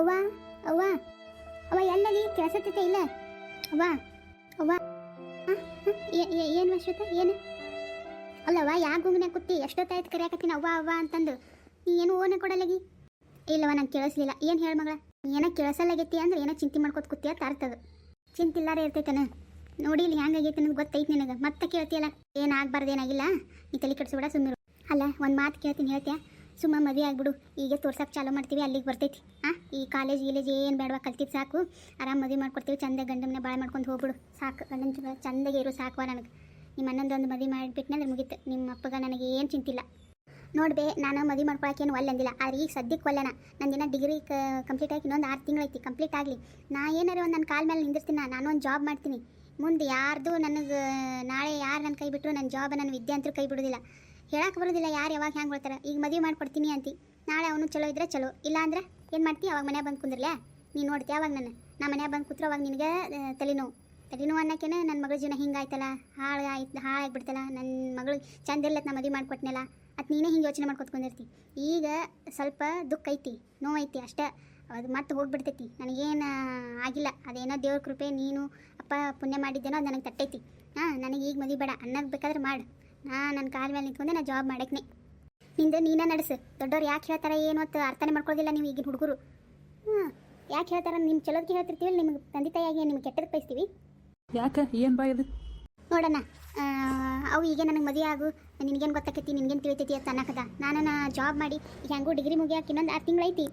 ಅವ್ವ ಅವ್ವ ಅವ್ವ ಎಲ್ಲದಿ ಕೆಲಸತ್ತೈತೆ ಇಲ್ಲ? ಅವ್ವ ಅವ್ವ ಏನು ಅಶ್ವತ ಏನು? ಅಲ್ಲವ್ವ, ಯಾ ಗುಂಗ್ನ್ಯಾಗ ಕೂತಿ ಎಷ್ಟೊತ್ತಾಯ್ತು ಕರೆಯಾಕತ್ತೀನಿ ಅವ್ವ ಅವ್ವ ಅಂತಂದು. ನೀ ಏನು ಓನೆ ಕೊಡಲ್ಲಗಿ? ಇಲ್ಲವ್ವ, ನಂಗೆ ಕೇಳಿಸ್ಲಿಲ್ಲ. ಏನು ಹೇಳ ಮಗಳ? ಏನೋ ಕೇಳಿಸಲ್ಲಾಗೈತಿ ಅಂದ್ರೆ ಏನೋ ಚಿಂತೆ ಮಾಡ್ಕೊತ ಕೂತಿಯ ತಾರ್ತದ ಚಿಂತಿಲ್ಲಾರ ಇರ್ತೈತನ? ನೋಡಿ ಇಲ್ಲಿ ಹೆಂಗಾಗೈತೆ ಅನ್ನೋದು ಗೊತ್ತೈತಿ ನಿನಗೆ. ಮತ್ತೆ ಕೇಳ್ತಿಯಲ್ಲ? ಏನು ಆಗ್ಬಾರ್ದು ಏನಾಗಿಲ್ಲ ನೀ ತಲೆ ಕೆಡಿಸ್ಬೇಡ ಸುಮ್ಮನೆ ಅಲ್ಲ, ಒಂದು ಮಾತು ಕೇಳ್ತೀನಿ, ಹೇಳ್ತೀಯ? ಸುಮ್ಮ ಮದುವೆ ಆಗ್ಬಿಡು. ಈಗ ತೋರ್ಸಕ್ಕೆ ಚಾಲೂ ಮಾಡ್ತೀವಿ, ಅಲ್ಲಿಗೆ ಬರ್ತೈತಿ. ಆ, ಈ ಕಾಲೇಜ್ ಗೀಲೇಜ್ ಏನು ಬೇಡವಾ ಕಲ್ತಿದ್ದು ಸಾಕು. ಆರಾಮ್ ಮದುವೆ ಮಾಡ್ಕೊಡ್ತೀವಿ, ಚಂದ ಗಂಡಮ್ಮನ ಭಾಳ ಮಾಡ್ಕೊಂಡು ಹೋಗ್ಬಿಡು. ಸಾಕು, ಗಂಡನ ಚಂದಾಗೆ ಇರು ಸಾಕುವ ನನಗೆ. ನಿಮ್ಮ ಅಣ್ಣಂದೊಂದು ಮದುವೆ ಮಾಡಿಬಿಟ್ನಂದ್ರೆ ಮುಗೀತು. ನಿಮ್ಮ ಅಪ್ಪಗ ನನಗೆ ಏನು ಚಿಂತಿಲ್ಲ. ನೋಡ್ಬೇ ನಾನು ಮದುವೆ ಮಾಡ್ಕೊಳಕ್ಕೆ ಏನು ಆದರೆ ಈಗ ಸದ್ಯಕ್ಕೆ ಒಲ್ಲೆನ. ನಂದಿನ ಡಿಗ್ರಿ ಕಂಪ್ಲೀಟ್ ಆಗಿ ಇನ್ನೊಂದು ಆರು ಐತಿ, ಕಂಪ್ಲೀಟ್ ಆಗಲಿ. ನಾ ಏನಾರು ಒಂದು ನನ್ನ ಕಾಲ ಮೇಲೆ ನಿಂದಿರ್ತೀನಿ ನಾನು ಒಂದು ಜಾಬ್ ಮಾಡ್ತೀನಿ. ಮುಂದೆ ಯಾರ್ದು ನನಗೆ, ನಾಳೆ ಯಾರು ನನ್ನ ಕೈ ಬಿಟ್ಟರು ನನ್ನ ಜಾಬ್ ನನ್ನ ವಿದ್ಯೆ ಅಂತೂ ಕೈ ಬಿಡೋದಿಲ್ಲ. ಹೇಳಕ್ಕೆ ಬರೋದಿಲ್ಲ ಯಾರು ಯಾವಾಗ ಹೆಂಗೆ ಹೇಳ್ತಾರೆ ಈಗ ಮದುವೆ ಮಾಡ್ಕೊಡ್ತೀನಿ ಅಂತಿ. ನಾಳೆ ಅವನು ಚಲೋ ಇದ್ರೆ ಚಲೋ. ಇಲ್ಲ ಅಂದ್ರೆ ಏನು ಮಾಡ್ತೀಯ ಅವಾಗ ಮನೆ ಬಂದು ಕುಂದ್ರಲ್ಲ ನೀನು ನೋಡ್ತೀಯ ಅವಾಗ ನಾನು ನಾ ಮನೆ ಬಂದು ಕೂತ್ರೆ ಅವಾಗ ನಿನಗೆ ತಲೆನೋವು. ತಲೆನೋವು ಅನ್ನೋಕ್ಕೇನೆ ನನ್ನ ಮಗಳ ಜೀವನ ಹಿಂಗಾಯ್ತಲ್ಲ ಹಾಳು ಆಯ್ತು ಹಾಳಾಗ್ಬಿಡ್ತಲ್ಲ? ನನ್ನ ಮಗಳು ಚಂದ ಇರ್ಲತ್ತ ನಾ ಮದುವೆ ಮಾಡ್ಕೊಟ್ನಲ್ಲ? ಅದು ನೀನೇ ಹಿಂಗೆ ಯೋಚನೆ ಮಾಡ್ಕೊತ್ಕೊಂಡಿರ್ತಿ ಈಗ ಸ್ವಲ್ಪ ದುಃಖ ಐತಿ ನೋವೈತಿ ಅಷ್ಟೇ. ಅದು ಮತ್ತೆ ಹೋಗ್ಬಿಡ್ತೈತಿ. ನನಗೇನು ಆಗಿಲ್ಲ. ಅದೇನೋ ದೇವ್ರ ಕೃಪೆ, ನೀನು ಅಪ್ಪ ಪುಣ್ಯ ಮಾಡಿದ್ದೇನೋ ಅದು ನನಗೆ ತಟ್ಟೈತಿ. ಹಾಂ, ನನಗೆ ಈಗ ಮದುವೆ ಬೇಡ. ಅನ್ನಕ್ಕೆ ಬೇಕಾದ್ರೆ ಮಾಡು. ನಾ ನನ್ನ ಕಾಲ ಮೇಲೆ ನಿಂತ್ಕೊಂಡೆ ನಾ ಜಾಬ್ ಮಾಡಕ್ಕೆ ನಿಂದು ನೀನೇ ನಡೆಸು. ದೊಡ್ಡವ್ರು ಯಾಕೆ ಹೇಳ್ತಾರೆ ಏನು ಅಂತ ಅರ್ಥನೇ ಮಾಡ್ಕೊಳ್ಳೋದಿಲ್ಲ ನೀವು ಈಗಿನ ಹುಡುಗರು. ಹ್ಞೂ ಯಾಕೆ ಹೇಳ್ತಾರೆ ನಿಮ್ಮ ಚಲೋದಕ್ಕೆ ಹೇಳ್ತಿರ್ತೀವಿ ನಿಮ್ಗೆ ತಂದೆ ತಾಯಿಯಾಗಿ ನಿಮ್ಗೆ ಕೆಟ್ಟದಕ್ಕೆ ಬಯಸ್ತೀವಿ. ಯಾಕೆ ಏನು ಬಾಯ್ ಅದು? ನೋಡೋಣ ಅವು ಈಗ ನನಗೆ ಮದುವೆ ಆಗು ನಿನಗೇನು ಗೊತ್ತಾಕೈತಿ ನಿಮ್ಗೇನು ತಿಳಿತೈತಿ ಅಂತ ಅನ್ನಕದ. ನಾನು ನಾ ಜಾಬ್ ಮಾಡಿ ಈಗ ಹೆಂಗೂ ಡಿಗ್ರಿ ಮುಗಿಯಾಕೆ ಇನ್ನೊಂದು ಆರು ತಿಂಗಳೈತಿ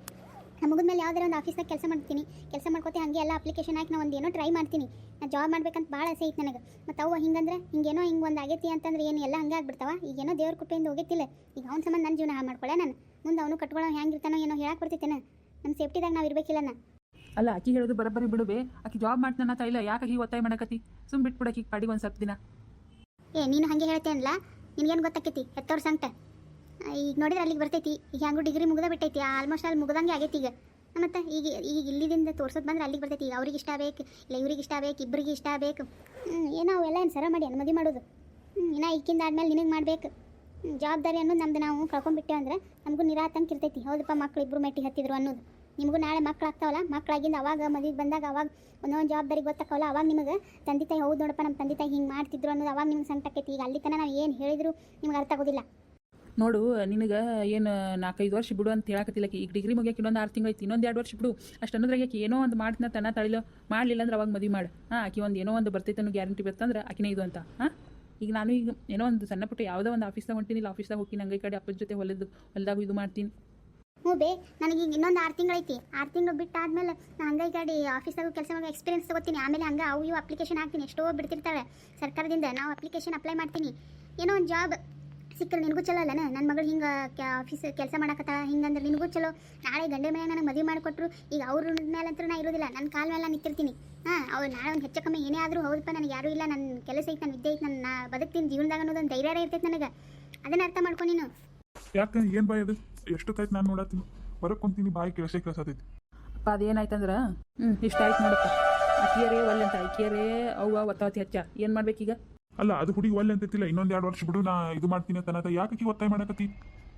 ಮುಗಿದ್ಮೇಲೆ ಯಾವ್ದಾರ ಒಂದು ಆಫೀಸ್ನಾಗ ಕೆಲಸ ಮಾಡ್ತೀನಿ. ಕೆಲಸ ಮಾಡ್ಕೋತೆ ಹಾಗೆ ಎಲ್ಲ ಅಪ್ಲಿಕೇಶನ್ ಹಾಕಿ ನಾ ಒಂದು ಏನೋ ಟ್ರೈ ಮಾಡ್ತೀನಿ. ನಾನು ಜಾಬ್ ಮಾಡ್ಬೇಕಂತ ಭಾಳ ಆಸೆ ಐತೆ ನನಗೆ. ಮತ್ತು ಅವ ಹಿಂಗಂದ್ರೆ ಹಿಂಗೇನೋ ಹಿಂಗೆ ಒಂದು ಆಗೈತಿ ಅಂತಂದ್ರೆ ಏನು ಎಲ್ಲ ಹಂಗೆ ಆಗ್ಬಿಡ್ತಾವ. ಈಗೇನೋ ದೇವ್ರ ಕೃಪೆಯಿಂದ ಹೋಗೈತಿಲ್ಲ. ಈಗ ಅವ್ನ ಸಂಬಂಧ ನನ್ನ ಜೀವನ ಮಾಡ್ಕೊಳ್ಳೆ ನಾನು? ಮುಂದೆ ಅವನು ಕಟ್ಕೊಳ್ಳೋ ಹೆಂಗಿರ್ತಾನೋ ಏನೋ ಹೇಳಕ್ಕೆ ಬರ್ತೈತೇನೆ? ನಮ್ಮ ಸೇಫ್ಟಿದಾಗ ನಾವು ಇರ್ಬೇಕಿಲ್ಲ ನಾ ಅಲ್ಲ ಆಕಿ ಹೇಳೋದು ಬರೋಬ್ಬರಿ ಬಿಡುವೆ. ಆಕಿ ಜಾಬ್ ಮಾಡ್ತಾನ ನನ್ನ ಇಲ್ಲ ಯಾಕೆ ಹೀಗೆ ಒತ್ತಾಯ ಮಾಡಕತ್ತಿ? ಸುಮ್ ಬಿಟ್ಬಿಡಕ್ಕೆ ಈಗ ಪಾಡಿಗೆ ಒಂದು ಸ್ವಲ್ಪ ದಿನ. ಏ ನೀನು ಹಾಗೆ ಹೇಳ್ತೇನಲ್ಲ ನಿನಗೇನು ಗೊತ್ತಾಕೈತಿ? ಹೆತ್ತವ್ರ ಸಂಕಟ. ಈಗ ನೋಡಿದ್ರೆ ಅಲ್ಲಿಗೆ ಬರ್ತೈತಿ. ಈಗ ಹೆಂಗೂ ಡಿಗ್ರಿ ಮುಗ್ದ ಬಿಟ್ಟೈತಿ. ಆಲ್ಮೋಸ್ಟ್ ಅಲ್ಲಿ ಮುಗ್ದಂಗೆ ಆಗೈತಿ ಈಗ. ಮತ್ತು ಈಗ ಈಗ ಇಲ್ಲಿದಿಂದ ತೋರ್ಸೋದು ಬಂದ್ರೆ ಅಲ್ಲಿಗೆ ಬರ್ತೈತಿ. ಈಗ ಅವ್ರಿಗೆ ಇಷ್ಟ ಬೇಕು ಇಲ್ಲ ಇವ್ರಿಗೆ ಇಷ್ಟ ಬೇಕು ಇಬ್ಬರಿಗೆ ಇಷ್ಟ ಬೇಕು ಏನೋ ಅವೆಲ್ಲ ಏನು ಸರ ಮಾಡಿ ಅನುಮತಿ ಮಾಡೋದು. ಇನ್ನೂ ಈಗಿಂದ ಆದ್ಮೇಲೆ ನಿನಗೆ ಮಾಡಬೇಕು. ಜವಾಬ್ದಾರಿ ಅನ್ನೋದು ನಮ್ದು. ನಾವು ಕಳ್ಕೊಂಡ್ಬಿಟ್ಟೇವೆ ಅಂದ್ರೆ ನಮಗೂ ನಿರಾತಂಕ ಇರ್ತೈತಿ. ಹೌದಪ್ಪ, ಮಕ್ಳು ಇಬ್ಬರು ಮೆಟ್ಟಿ ಹತ್ತಿದ್ರು ಅನ್ನೋದು. ನಿಮಗೂ ನಾಳೆ ಮಕ್ಳು ಆಗ್ತಾವಲ್ಲ, ಮಕ್ಳಾಗಿಂದ ಅವಾಗ ಮದುವೆಗೆ ಬಂದಾಗ ಅವಾಗ ಒಂದೊಂದು ಜವಾಬ್ದಾರಿ ಗೊತ್ತಾಕವಲ್ಲ ಅವಾಗ ನಿಮಗೆ ತಂದೆ ತಾಯಿ, ಹೌದು ನೋಡಪ್ಪ ನಮ್ಮ ತಂದೆ ತಾಯಿ ಹಿಂಗೆ ಮಾಡ್ತಿದ್ರು ಅನ್ನೋದು ಅವಾಗ ನಿಮ್ಗೆ ಸಂಕಟ ಆಕೈತಿ. ಈಗ ಅಲ್ಲಿ ತನಕ ನಾವು ಏನು ಹೇಳಿದ್ರು ನಿಮ್ಗೆ ಅರ್ಥ ಆಗೋದಿಲ್ಲ. ನೋಡು, ನಿನಗೆ ಏನು ನಾಲ್ಕೈದು ವರ್ಷ ಬಿಡು ಅಂತ ಹೇಳಕತ್ತಿಲ್ಲ ಈಗ ಡಿಗ್ರಿ ಮುಗಿಯಕ್ಕೆ ಇನ್ನೊಂದು ಆರು ತಿಂಗಳು ಐತಿ, ಇನ್ನೊಂದು ಎರಡು ವರ್ಷ ಬಿಡು. ಅಷ್ಟು ಅನ್ನೋದ್ರಾಗ ಆಕೆ ಏನೋ ಒಂದು ಮಾಡ್ತಿನ ತನ್ನ ತಳಿಲೋ. ಮಾಡಲಿಲ್ಲ ಅಂದ್ರೆ ಅವಾಗ ಮದುವೆ ಮಾಡು. ಹಾಂ, ಆಕೆ ಒಂದು ಏನೋ ಒಂದು ಬರ್ತೈತೆ ಅನ್ನೋ ಗ್ಯಾರಂಟಿ ಬರ್ತಂದ್ರೆ ಆಕಿನೇ ಇದು ಅಂತ. ಹಾಂ? ಈಗ ನಾನು ಈಗ ಏನೋ ಒಂದು ಸಣ್ಣ ಪುಟ್ಟ ಯಾವುದೋ ಒಂದು ಆಫೀಸ್ದಾಗ ಹೊಂಟೀನಿ, ಇಲ್ಲ ಆಫೀಸ್ದಾಗ ಹೋಗಿ ನಂಗೆ ಈ ಕಡೆ ಅಪ್ಪನ ಜೊತೆ ಹೊಲದ, ಹೊಲದಾಗ ಇದು ಮಾಡ್ತೀನಿ. ಹ್ಞೂ ಬೇ, ನನಗೆ ಈಗ ಇನ್ನೊಂದು ಆರು ತಿಂಗಳೈತಿ ಆರು ತಿಂಗಳು ಬಿಟ್ಟು ಆದಮೇಲೆ ನಾನು ಹಂಗೆ ಗಾಡಿ ಕಡೆ ಆಫೀಸಾಗೂ ಕೆಲಸ ಮಾಡಿ ಎಕ್ಸ್ಪೀರಿಯನ್ಸ್ ತಗೋತೀನಿ. ಆಮೇಲೆ ಹಂಗೆ ಅವು ಇವು ಅಪ್ಲಿಕೇಶನ್ ಹಾಕ್ತೀನಿ. ಎಷ್ಟೋ ಬಿಡ್ತಿರ್ತಾವೆ ಸರ್ಕಾರದಿಂದ. ನಾವು ಅಪ್ಲಿಕೇಶನ್ ಅಪ್ಲೈ ಮಾಡ್ತೀನಿ. ಏನೋ ಒಂದು ಜಾಬ್ ಸಿಕ್ಕರೆ ನಿನಗೂ ಚಲೋ ಅಲ್ಲನ? ನನ್ನ ಮಗಳು ಹಿಂಗೆ ಆಫೀಸ್ ಕೆಲಸ ಮಾಡಕತ್ತಾಳ ಹಿಂಗಂದ್ರೆ ನಿನಗೂ ಚಲೋ. ನಾಳೆ ಗಂಡೆ ಮೇಲೆ ನನಗೆ ಮದುವೆ ಮಾಡಿಕೊಟ್ರು ಈಗ ಅವ್ರ ಮೇಲಂತೂ ನಾ ಇರೋದಿಲ್ಲ ನನ್ನ ಕಾಲ ಮೇಲೆ ನಿಂತಿರ್ತೀನಿ. ಹಾಂ ಅವ್ರು ನಾಳೆ ಒಂದು ಹೆಚ್ಚು ಕಮ್ಮಿ ಏನೇ ಆದರೂ ಹೌದಪ್ಪ ನನಗೆ ಯಾರೂ ಇಲ್ಲ ನನ್ನ ಕೆಲಸ ಐತೆ ನನ್ನ ವಿದ್ಯೆ ಐತೆ ನನ್ನ ನಾ ಬದುಕ್ತೀನಿ ಜೀವನದಾಗ ಅನ್ನೋದೊಂದು ಧೈರ್ಯ ಇರ್ತೈತೆ ನನಗೆ. ಅದನ್ನ ಅರ್ಥ ಮಾಡ್ಕೊ ನೀನು. ಯಾಕೆ ಏನು ಬಾಯ್ ಅದು? ಎಷ್ಟೊತ್ತಾಯ್ತು ನಾನು ನೋಡತ್ತೀನಿ ಹೊರಗೆ ಕುಂತೀನಿ ಬಾಯಿ ಕೆಲಸ ಕೆಲಸ ಆತೈತಿ ಅಪ್ಪ ಅದೇನಾಯ್ತಂದ್ರೆ? ಹ್ಞೂ ಇಷ್ಟ ಆಯ್ತು ನೋಡಪ್ಪ. ಅಕ್ಕಿಯರೇ ಒಲ್ಲೆ ಅಂತ ಅಕ್ಕಿಯರೇ ಅವ್ವ ಒತ್ತಾವತಿ ಹಚ್ಚ. ಏನು ಮಾಡ್ಬೇಕೀಗ? ಅಲ್ಲ, ಅದು ಹುಡುಗಿ ಒಲ್ಲೆ ಅಂತೈತಿಲ್ಲ ಇನ್ನೊಂದು ಎರಡು ವರ್ಷ ಬಿಡು, ನಾ ಇದು ಮಾಡ್ತೀನಿ ಅಂತ ಅನ್ನತ್ತ ಯಾಕೆ ಆಕಿ ಒತ್ತಾಯ ಮಾಡಕತ್ತಿ?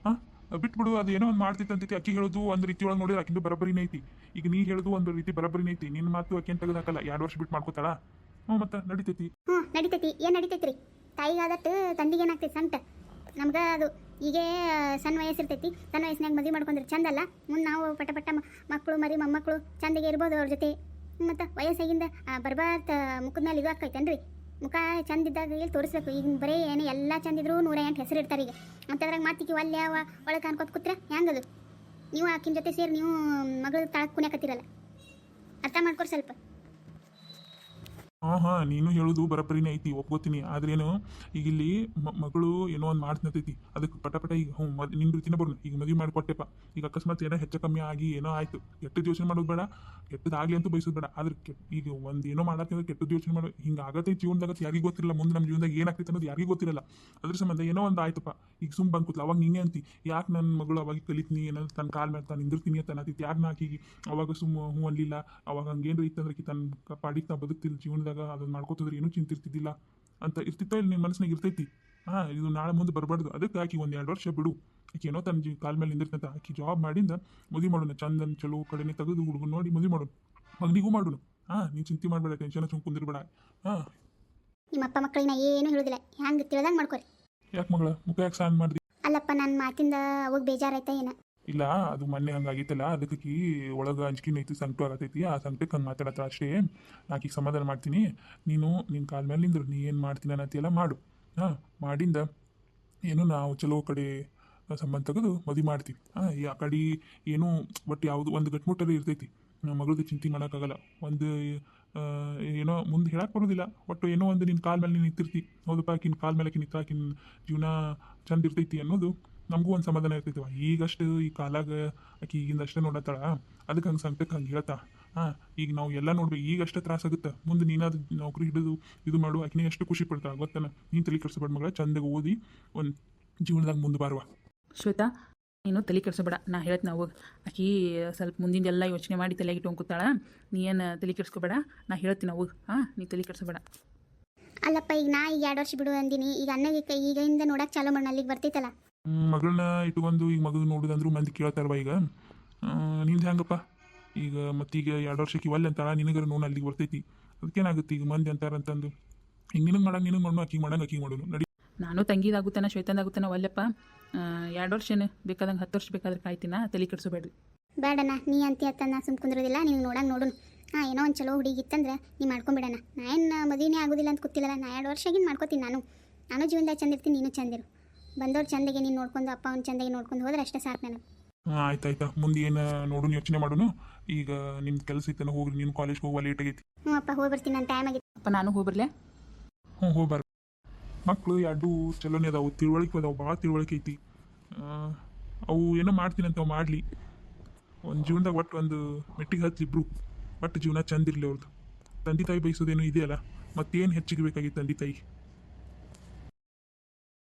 ಹಾಂ? ಬಿಟ್ಬಿಡು, ಅದು ಏನೋ ಒಂದು ಮಾಡ್ತಿತ್ತು ಅಂತೈತಿ ಅಕ್ಕಿ ಹೇಳೋದು ಒಂದು ರೀತಿ ಒಳಗೆ ನೋಡಿದ್ರೆ ಆಕಿಂದು ಬರಬರಿನೇ ಐತಿ. ಈಗ ನೀ ಹೇಳೋದು ಒಂದು ರೀತಿ ಬರಬರಿನೇ ಐತಿ. ನಿನ್ನ ಮಾತು ಅಕ್ಕಿ ಅಂತ ತೆಗೆದಾಕಲ್ಲ? ಎರಡು ವರ್ಷ ಬಿಟ್ಟು ಮಾಡ್ಕೋತಾಳ? ಹ್ಞೂ, ಮತ್ತೆ ನಡಿತೈತಿ. ಹ್ಞೂ, ನಡಿತೈತಿ. ಏನು ನಡಿತೈತಿ ರೀ ತಾಯಿಗಾದಟ್ಟು ತಂದಿಗೆ ಏನಾಗ್ತೈತಿ ಸಂತ ನಮ್ಗೆ ಅದು ಈಗೇ ಸಣ್ಣ ವಯಸ್ಸಿರ್ತೈತಿ. ಸಣ್ಣ ವಯಸ್ಸಿನಾಗ ಮದುವೆ ಮಾಡ್ಕೊಂಡ್ರೆ ಚಂದಲ್ಲ ಮುಂದೆ ನಾವು ಪಟ ಪಟ್ಟ ಮಕ್ಕಳು ಮರಿ ಮೊಮ್ಮಕ್ಕಳು ಚಂದಿಗೆ ಇರ್ಬೋದು ಅವ್ರ ಜೊತೆ. ಮತ್ತು ವಯಸ್ಸಾಗಿಂದ ಬರ್ಬಾರ್ದ ಮುಖದ ಮೇಲೆ ಇದು ಆಕೈತೇನ್ರಿ ಮುಖ ಚಂದ ಇದ್ದಾಗ ಇಲ್ಲಿ ತೋರಿಸ್ಬೇಕು? ಈಗ ಬರೀ ಏನು ಎಲ್ಲ ಚಂದಿದ್ರು ನೂರ ಎಂಟು ಹೆಸರು ಇರ್ತಾರೆ ಈಗ. ಅಂತದ್ರಾಗ ಮಾತಿಗೆ ಒಲ್ಲೆ ಒಳಗೆ ಅನ್ಕೋತ ಕೂತ್ರೆ ಹೆಂಗದು? ನೀವು ಆಕಿನ ಜೊತೆ ಸೇರಿ ನೀವು ಮಗಳು ತಾಳಕ್ಕೆ ಕುಣಿಯಕತ್ತಿರಲ್ಲ. ಅರ್ಥ ಮಾಡ್ಕೊರಿ ಸ್ವಲ್ಪ. ಹಾಂ ಹಾಂ ನೀನು ಹೇಳೋದು ಬರಬರಿನೇ ಐತಿ, ಒಪ್ಕೋತೀನಿ. ಆದ್ರೇನು, ಈಗ ಇಲ್ಲಿ ಮಗಳು ಏನೋ ಒಂದು ಮಾಡ್ತೈತಿ ಅದಕ್ಕೆ ಪಟ ಪಟ ಈಗ, ಹ್ಞೂ, ಮದ್ ನಿನ್ನ ರೀತಿನೇ ಬರೋದು ಈಗ ಮದುವೆ ಮಾಡಿಕೊಟ್ಟೆಪ್ಪ. ಈಗ ಅಕಸ್ಮಾತ್ ಏನೋ ಹೆಚ್ಚು ಕಮ್ಮಿ ಆಗಿ ಏನೋ ಆಯ್ತು. ಕೆಟ್ಟದ್ದು ಯೋಚನೆ ಮಾಡೋದು ಬೇಡ ಕೆಟ್ಟದಾಗಲಿ ಅಂತೂ ಬಯಸೋದು ಬೇಡ. ಆದ್ರೆ ಕೆಟ್ಟ ಈಗ ಒಂದು ಏನೋ ಮಾಡಕ್ಕೆ ಕೆಟ್ಟದ್ದು ಯೋಚನೆ ಮಾಡೋ ಹಿಂಗೆ ಆಗತ್ತೆ ಜೀವನದಾಗ ಯಾರಿಗೂ ಗೊತ್ತಿರಲ್ಲ. ಮುಂದೆ ನಮ್ಮ ಜೀವನದಾಗ ಏನಾಗ್ತೈತೆ ಅನ್ನೋದು ಯಾರಿಗೂ ಗೊತ್ತಿರಲ್ಲ. ಅದ್ರ ಸಂಬಂಧ ಏನೋ ಒಂದು ಆಯ್ತಪ್ಪ. ಈಗ ಸುಮ್ ಬಂದ್ ಕೂತ್ಲ. ಅವಾಗ ನೀನೇ ಅಂತಿ, ಯಾಕೆ ನನ್ನ ಮಗಳು ಅವಾಗ ಕಲಿತೀನಿ, ಏನೋ ತನ್ನ ಕಾಲ್ ಮೇಲೆ ತಾನು ನಿಂದಿರ್ತೀನಿ ಅಂತ ಅನ್ನತಿತ್ತು. ಯಾಕೆ ನಾ ಆಕಿಗೆ? ಅವಾಗ ಸುಮ್ಮ ಹ್ಞೂ ಅಲ್ಲಿಲ್ಲ ಅವಾಗ ಹಂಗೇನು ಇತ್ತಂದ್ರೆ ತನ್ನ ಪಾಡಿಗೆ ತಾ ಬದುಕ್ತಿಲ್ಲ ಜೀವನದಾಗ. ಅದನ್ನ ಮಾಡ್ಕೋತಿದ್ರೆ ಏನೂ ಚಿಂತಿರ್ತಿದ್ದಿಲ್ಲ ಅಂತ ಇರ್ತಿತ್ತ ಇಲ್ಲಿ ನಿಮ್ಮ ಮನಸ್ಸಿನಾಗ ಇರ್ತೈತಿ. ಹಾಂ ಇದು ನಾಳೆ ಮುಂದೆ ಬರಬಾರ್ದು. ಅದಕ್ಕೆ ಆಕಿ ಒಂದು ಎರಡು ವರ್ಷ ಬಿಡು. ಆಕಿ ಏನೋ ತನ್ನ ಜಿ ಕಾಲ ಮೇಲೆ ನಿಂದಿರ್ತಂತ ಆಕಿ ಜಾಬ್ ಮಾಡಿಂದ ಮದುವೆ ಮಾಡೋಣ. ಚಂದನ್ ಚಲೋ ಕಡೆನೇ ತೆಗೆದು ಹುಡುಗನ್ ನೋಡಿ ಮದುವೆ ಮಾಡೋಣ. ಮಗನಿಗೂ ಮಾಡೋಣ. ಹಾಂ ನೀನು ಚಿಂತೆ ಮಾಡಬೇಡ ಟೆನ್ಷನ್ ಹಚ್ಕೊಂಡು ಕುಂದಿರ್ಬೇಡ ಹಾಂ. ನಿಮ್ಮ ಅಪ್ಪ ಮಕ್ಕಳಿನ ಏನು ಹೇಳುದಿಲ್ಲ. ಹ್ಯಾಂಗ ತಿಳಿದಂಗೆ ಮಾಡ್ಕೊರಿ. ಯಾಕೆ ಮಗಳ? ಮುಖ ಯಾಕೆ ಸಾನ್ ಮಾಡ್ದಿ? ಅಲ್ಲಪ್ಪ ನನ್ನ ಮಾತಿಂದ ಅವಾಗ ಬೇಜಾರಾಯ್ತಾ ಏನ. ಇಲ್ಲ, ಅದು ಮೊನ್ನೆ ಹಂಗಾಗಿತ್ತಲ್ಲ ಅದಕ್ಕೆ ಒಳಗೆ ಅಂಜಿಕೆ ಐತಿ ಸಂಕಟ ಆಗತೈತಿ, ಆ ಸಂಕಟಕ್ಕೆ ಹಂಗೆ ಮಾತಾಡತ್ತ ಅಷ್ಟೇ. ಆಕಿಗೆ ಸಮಾಧಾನ ಮಾಡ್ತೀನಿ. ನೀನು ನಿನ್ನ ಕಾಲ ಮೇಲೆ ನಿಂದ್ರು, ನೀ ಏನು ಮಾಡ್ತೀನಿ ಅನ್ನತ್ತೆಲ್ಲ ಮಾಡು. ಹಾಂ, ಮಾಡಿಂದ ಏನು ನಾವು ಚಲೋ ಕಡೆ ಸಂಬಂಧ ತೆಗೆದು ಮದುವೆ ಮಾಡ್ತೀವಿ. ಹಾಂ ಆ ಕಡೆ ಏನು ಬಟ್ ಯಾವುದು ಒಂದು ಗಟ್ಮುಟ್ಟಲ್ಲಿ ಇರ್ತೈತಿ. ನಮ್ಮ ಮಗಳದ್ದು ಚಿಂತೆ ಮಾಡೋಕ್ಕಾಗಲ್ಲ. ಒಂದು ಏನೋ ಮುಂದೆ ಹೇಳಕ್ಕೆ ಬರೋದಿಲ್ಲ. ಒಟ್ಟು ಏನೋ ಒಂದು ನಿನ್ನ ಕಾಲ ಮೇಲೆ ನೀನು ನಿಂತಿರ್ತಿ. ಹೌದಪ್ಪ ಆಕಿನ ಕಾಲ ಮೇಲೆ ಆಕಿ ನಿಂತಾಕಿನ ಜೀವನ ಚಂದ ಇರ್ತೈತಿ ಅನ್ನೋದು ನಮಗೂ ಒಂದು ಸಮಾಧಾನ ಇರ್ತೈತಿ ಈಗಷ್ಟು ಈ ಕಾಲಾಗ ಆಕಿ ಈಗಿಂದ ಅಷ್ಟೇ ನೋಡತ್ತಾಳ. ಅದಕ್ಕೆ ಹಂಗೆ ಸಂಕಟಕ್ಕೆ ಹಂಗೆ ಹೇಳ್ತಾ ಹಾಂ ಈಗ ನಾವು ಎಲ್ಲ ನೋಡ್ಬೇಕು ಈಗಷ್ಟೇ ತ್ರಾಸ ಆಗುತ್ತೆ. ಮುಂದೆ ನೀನಾದ ನೌಕರಿ ಹಿಡಿದು ಇದು ಮಾಡು ಆಕಿನೇ ಎಷ್ಟು ಖುಷಿ ಪಡ್ತಾಳೆ ಗೊತ್ತಾನ? ನೀನು ತಲೆ ಕೆಡಿಸ್ಬೇಡ ಮಗಳ ಚಂದಗೆ ಓದಿ ಒಂದು ಜೀವನದಾಗ ಮುಂದೆ ಬಾರುವ. ಶ್ವೇತಾ ನೀನು ತಲೆ ಕೆಡಿಸ್ಬೇಡ ನಾ ಹೇಳ್ತೀನಿ ನಾವು ಆಕಿ ಸ್ವಲ್ಪ ಮುಂದಿಂದೆಲ್ಲ ಯೋಚನೆ ಮಾಡಿ ತಲೆಗೆ ಇಟ್ಟು ಕೂತಾಳ. ನೀ ಏನು ತಲೆ ಕೆಡಿಸ್ಕೋಬೇಡ ನಾ ಹೇಳ್ತೀನಿ ಅವಾಗ ಹಾಂ ನೀ ತಲೆ ಕೆಡಿಸ್ಬೇಡ ಅಲ್ಲಪ್ಪ ಈಗ ನಾ ಈಗ ಎರಡು ವರ್ಷ ಬಿಡು ಅಂದಿನಿ. ಈಗ ಈಗ ಈಗಿಂದ ನೋಡಕ್ಕೆ ಚಾಲೂ ಮಾಡೋಣ ಅಲ್ಲಿಗೆ ಬರ್ತೈತಲ್ಲ. ಮಗಳನ್ನ ಇಟ್ಕೊಂಡು ಈಗ ಮಗು ನೋಡಿದಂದ್ರು ಮಂದಿ ಕೇಳ್ತಾರವ ಈಗ. ನಿಂದು ಹೆಂಗಪ್ಪ ಈಗ ಮತ್ತೀಗ ಎರಡು ವರ್ಷಕ್ಕೆ ಒಲ್ಲೆ ಅಂತಾರ ನಿನಗರ ನೋವು ಅಲ್ಲಿಗೆ ಬರ್ತೈತಿ. ಅದಕ್ಕೇನಾಗುತ್ತೆ ಈಗ ಮಂದಿ ಅಂತಾರಂತಂದು ಹಿಂಗೆ ನಿನಗೆ ಮಾಡಂಗೆ ನಿನಗೆ ಮಾಡೋಣ ಆಕಿಗೆ ಮಾಡಂಗೆ ಆಕಿಗೆ ಮಾಡೋನು ನಡಿ. ನಾನು ತಂಗಿದಾಗುತ್ತಾನ ಶ್ವೇತಂದಾಗುತ್ತಾನ ಒಲ್ಲಪ್ಪ ಎರಡು ವರ್ಷ ಏನು ಬೇಕಾದಂಗೆ ಹತ್ತು ವರ್ಷ ಬೇಕಾದ್ರೆ ಕಾಯ್ತೀನ? ತಲೆ ಕೆಡಿಸ್ಬೇಡ್ರಿ. ಬೇಡಣ್ಣ ನೀ ಅಂತಿ ಅತ್ತನ ನಾ ಸುಮ್ ಕುಂದ್ರೋದಿಲ್ಲ ನೀನು ನೋಡಂಗೆ ನೋಡುನು. ಹಾಂ ಏನೋ ಒಂದು ಚಲೋ ಹುಡುಗಿ ಇತ್ತಂದ್ರೆ ನೀ ಮಾಡ್ಕೊಂಬಿಡೋಣ. ನಾ ಏನು ಮದುವೆನೇ ಆಗೋದಿಲ್ಲ ಅಂತ ಗೊತ್ತಿಲ್ಲ ನಾ ಎರಡು ವರ್ಷ ಆಗಿನ ಮಾಡ್ಕೋತೀನಿ ನಾನು. ನಾನು ಜೀವನದಾಗ ಚಂದಿರ್ತೀನಿ ನೀನು ಚಂದಿರು ಬಂದವ್ರು ಚಂದಗೆ ನೀನು ನೋಡ್ಕೊಂಡು ಅಪ್ಪ ಅವ್ನ ಚಂದಗೆ ನೋಡ್ಕೊಂಡು ಹೋದ್ರೆ ಅಷ್ಟೇ ಸಾಕು ನನಗೆ. ಹಾಂ ಆಯ್ತು ಆಯ್ತಾ ಮುಂದೆ ಏನು ನೋಡೋಣ ಯೋಚನೆ ಮಾಡೋಣ ಈಗ ನಿಮ್ಮ ಕೆಲಸ ಇತ್ತನ ಹೋಗ್ರಿ. ನೀನು ಕಾಲೇಜ್ಗೆ ಹೋಗುವ ಲೇಟ್ ಆಗೈತಿ. ಹ್ಞೂ ಅಪ್ಪ ಹೋಗಿ ಬರ್ತೀನಿ ನನ್ನ ಟೈಮ್ ಆಗಿತ್ತು. ಅಪ್ಪ ನಾನು ಹೋಗ್ಬರ್ಲೆ? ಹ್ಞೂ ಹೋಗ್ಬಾರ ಮಕ್ಕಳು ಎರಡು ಚಲೋನೇ ಅದಾವು. ತಿಳುವಳಿಕೆ ಅದಾವು. ಭಾಳ ತಿಳುವಳಿಕೆ ಐತಿ. ಆ, ಅವು ಏನೋ ಮಾಡ್ತೀನಂತ ಅಂತ ಅವು ಮಾಡಲಿ. ಒಂದು ಜೀವನದಾಗ ಒಟ್ಟು ಒಂದು ಮೆಟ್ಟಿಗೆ ಹತ್ತಿ ಇಬ್ರು. ಒಟ್ಟು ಜೀವನ ಚಂದ ಇರಲಿ ಅವ್ರದ್ದು ತಂದೆ ತಾಯಿ ಬಯಸೋದೇನು ಇದೆಯಲ್ಲ? ಮತ್ತೇನು ಹೆಚ್ಚಿಗೆ ಬೇಕಾಗಿತ್ತು ತಂದೆ ತಾಯಿ?